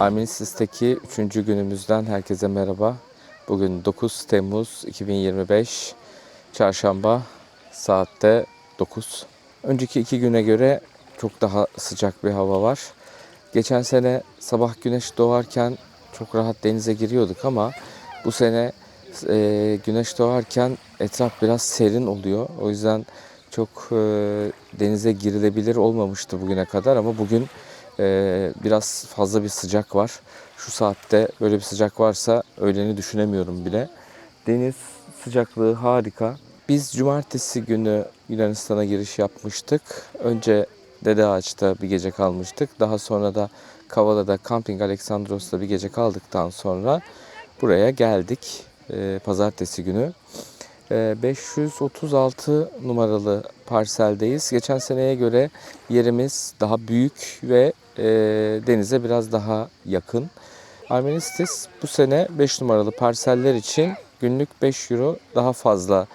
Arministis'teki 3. günümüzden herkese merhaba. Bugün 9 Temmuz 2025 Çarşamba saatte 9. Önceki iki güne göre çok daha sıcak bir hava var. Geçen sene sabah güneş doğarken çok rahat denize giriyorduk ama bu sene e, güneş doğarken etraf biraz serin oluyor. O yüzden çok e, denize girilebilir olmamıştı bugüne kadar ama bugün e, biraz fazla bir sıcak var. Şu saatte böyle bir sıcak varsa öğleni düşünemiyorum bile. Deniz sıcaklığı harika. Biz cumartesi günü Yunanistan'a giriş yapmıştık. Önce Dede Ağaç'ta bir gece kalmıştık. Daha sonra da Kavala'da Camping Alexandros'ta bir gece kaldıktan sonra buraya geldik. e, pazartesi günü. E, 536 numaralı parseldeyiz. Geçen seneye göre yerimiz daha büyük ve e, denize biraz daha yakın. Armenistis bu sene 5 numaralı parseller için günlük 5 euro daha fazla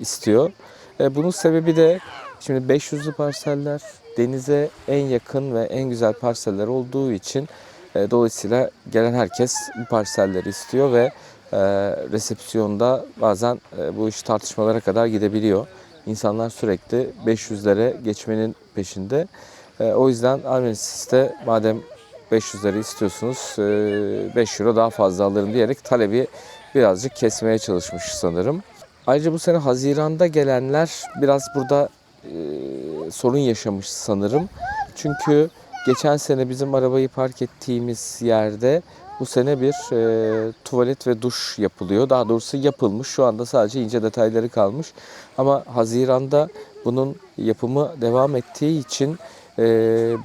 istiyor. E, bunun sebebi de şimdi 500'lü parseller denize en yakın ve en güzel parseller olduğu için e, dolayısıyla gelen herkes bu parselleri istiyor ve e, resepsiyonda bazen e, bu iş tartışmalara kadar gidebiliyor. İnsanlar sürekli 500'lere geçmenin peşinde. E, o yüzden Armenisis'te madem 500'leri istiyorsunuz e, 5 euro daha fazla alırım diyerek talebi birazcık kesmeye çalışmış sanırım. Ayrıca bu sene Haziran'da gelenler biraz burada e, sorun yaşamış sanırım. Çünkü geçen sene bizim arabayı park ettiğimiz yerde bu sene bir e, tuvalet ve duş yapılıyor. Daha doğrusu yapılmış. Şu anda sadece ince detayları kalmış. Ama Haziran'da bunun yapımı devam ettiği için e,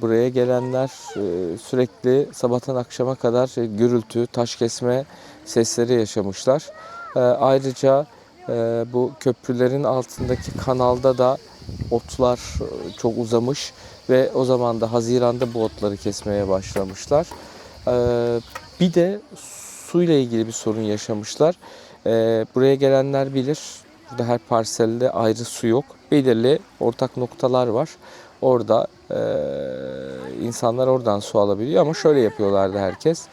buraya gelenler e, sürekli sabahtan akşama kadar e, gürültü, taş kesme sesleri yaşamışlar. E, ayrıca e, bu köprülerin altındaki kanalda da otlar e, çok uzamış ve o zaman da Haziran'da bu otları kesmeye başlamışlar. E, bir de suyla ilgili bir sorun yaşamışlar. E, buraya gelenler bilir. Burada her parselde ayrı su yok. Belirli ortak noktalar var. Orada e, insanlar oradan su alabiliyor ama şöyle yapıyorlardı herkes.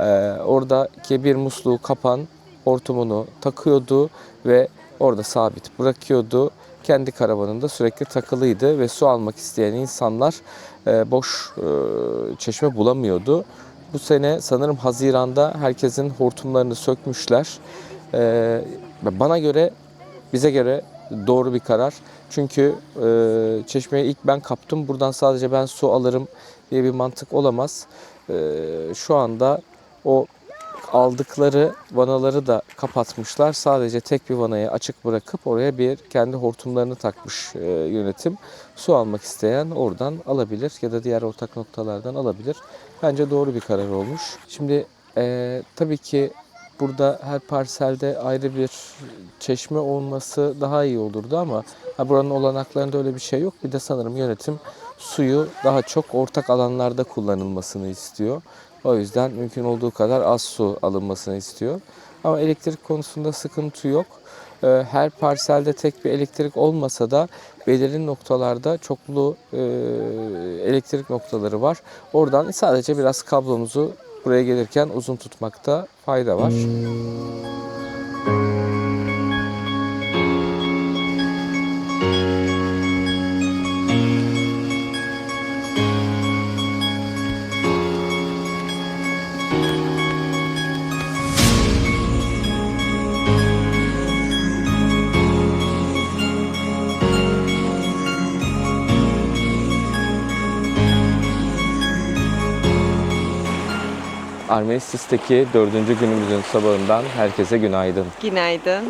E, oradaki bir musluğu kapan hortumunu takıyordu ve orada sabit bırakıyordu. Kendi karavanında sürekli takılıydı ve su almak isteyen insanlar e, boş e, çeşme bulamıyordu. Bu sene sanırım Haziran'da herkesin hortumlarını sökmüşler. E, bana göre, bize göre doğru bir karar. Çünkü e, çeşmeyi ilk ben kaptım. Buradan sadece ben su alırım diye bir mantık olamaz. E, şu anda o aldıkları vanaları da kapatmışlar. Sadece tek bir vanayı açık bırakıp oraya bir kendi hortumlarını takmış e, yönetim. Su almak isteyen oradan alabilir ya da diğer ortak noktalardan alabilir. Bence doğru bir karar olmuş. Şimdi e, tabii ki burada her parselde ayrı bir çeşme olması daha iyi olurdu ama ha, buranın olanaklarında öyle bir şey yok. Bir de sanırım yönetim suyu daha çok ortak alanlarda kullanılmasını istiyor. O yüzden mümkün olduğu kadar az su alınmasını istiyor. Ama elektrik konusunda sıkıntı yok. Ee, Her parselde tek bir elektrik olmasa da belirli noktalarda çoklu e, elektrik noktaları var. Oradan sadece biraz kablomuzu buraya gelirken uzun tutmakta fayda var. Armenistis'teki dördüncü günümüzün sabahından herkese günaydın. Günaydın.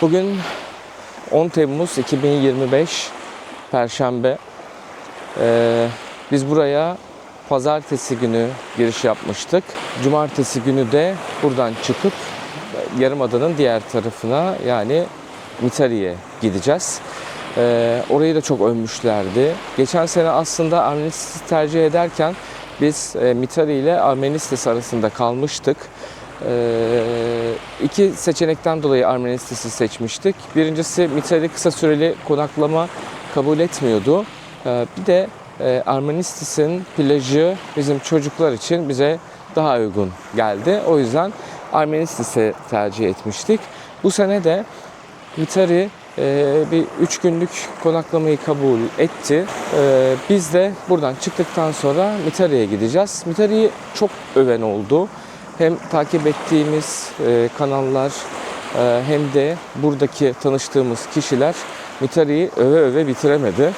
Bugün 10 Temmuz 2025 Perşembe. Ee, biz buraya pazartesi günü giriş yapmıştık. Cumartesi günü de buradan çıkıp Yarımada'nın diğer tarafına yani Mitari'ye gideceğiz. Ee, orayı da çok övmüşlerdi. Geçen sene aslında Armenistis'i tercih ederken biz e, Mitari ile Armenistis arasında kalmıştık. Ee, iki seçenekten dolayı Armenistis'i seçmiştik. Birincisi Mitari kısa süreli konaklama kabul etmiyordu. Ee, bir de e, Armenistis'in plajı bizim çocuklar için bize daha uygun geldi. O yüzden Armenistis'i tercih etmiştik. Bu sene de Mitari e, bir üç günlük konaklamayı kabul etti. E, biz de buradan çıktıktan sonra Mitari'ye gideceğiz. Mitari'yi çok öven oldu. Hem takip ettiğimiz e, kanallar e, hem de buradaki tanıştığımız kişiler Mitari'yi öve öve bitiremedi.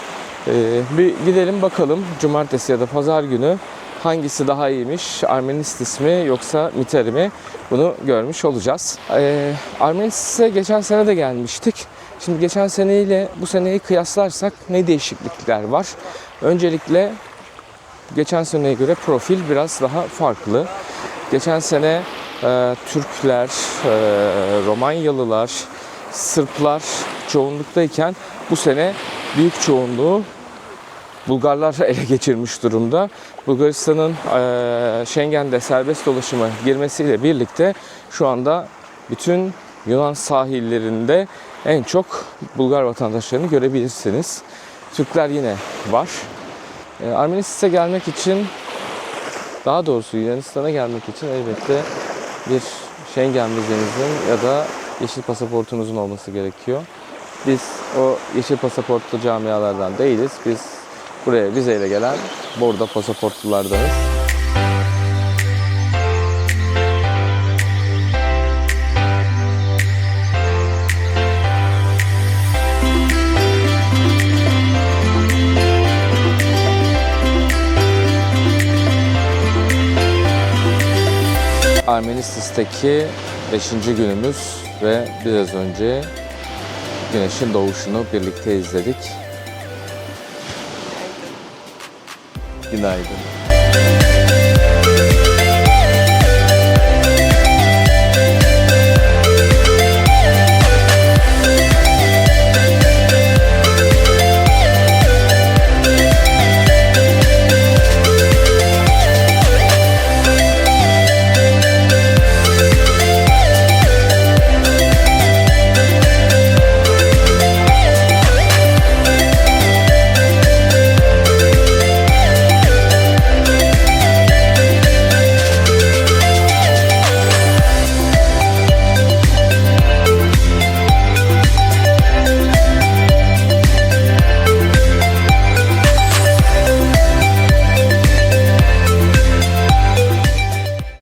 E, bir gidelim bakalım cumartesi ya da pazar günü hangisi daha iyiymiş? Armenistis mi yoksa Mitari mi? Bunu görmüş olacağız. Ee, Armenistis'e geçen sene de gelmiştik. Şimdi geçen seneyle bu seneyi kıyaslarsak ne değişiklikler var? Öncelikle geçen seneye göre profil biraz daha farklı. Geçen sene e, Türkler, e, Romanyalılar, Sırplar çoğunluktayken bu sene büyük çoğunluğu Bulgarlar ele geçirmiş durumda. Bulgaristan'ın eee, Schengen'de serbest dolaşıma girmesiyle birlikte şu anda bütün Yunan sahillerinde en çok Bulgar vatandaşlarını görebilirsiniz. Türkler yine var. Eee, Armenistis'e gelmek için daha doğrusu Yunanistan'a gelmek için elbette bir Schengen vizenizin ya da yeşil pasaportunuzun olması gerekiyor. Biz o yeşil pasaportlu camialardan değiliz. Biz buraya vizeyle gelen bordo pasaportlulardanız. Armenistis'teki 5. günümüz ve biraz önce güneşin doğuşunu birlikte izledik. Günaydın.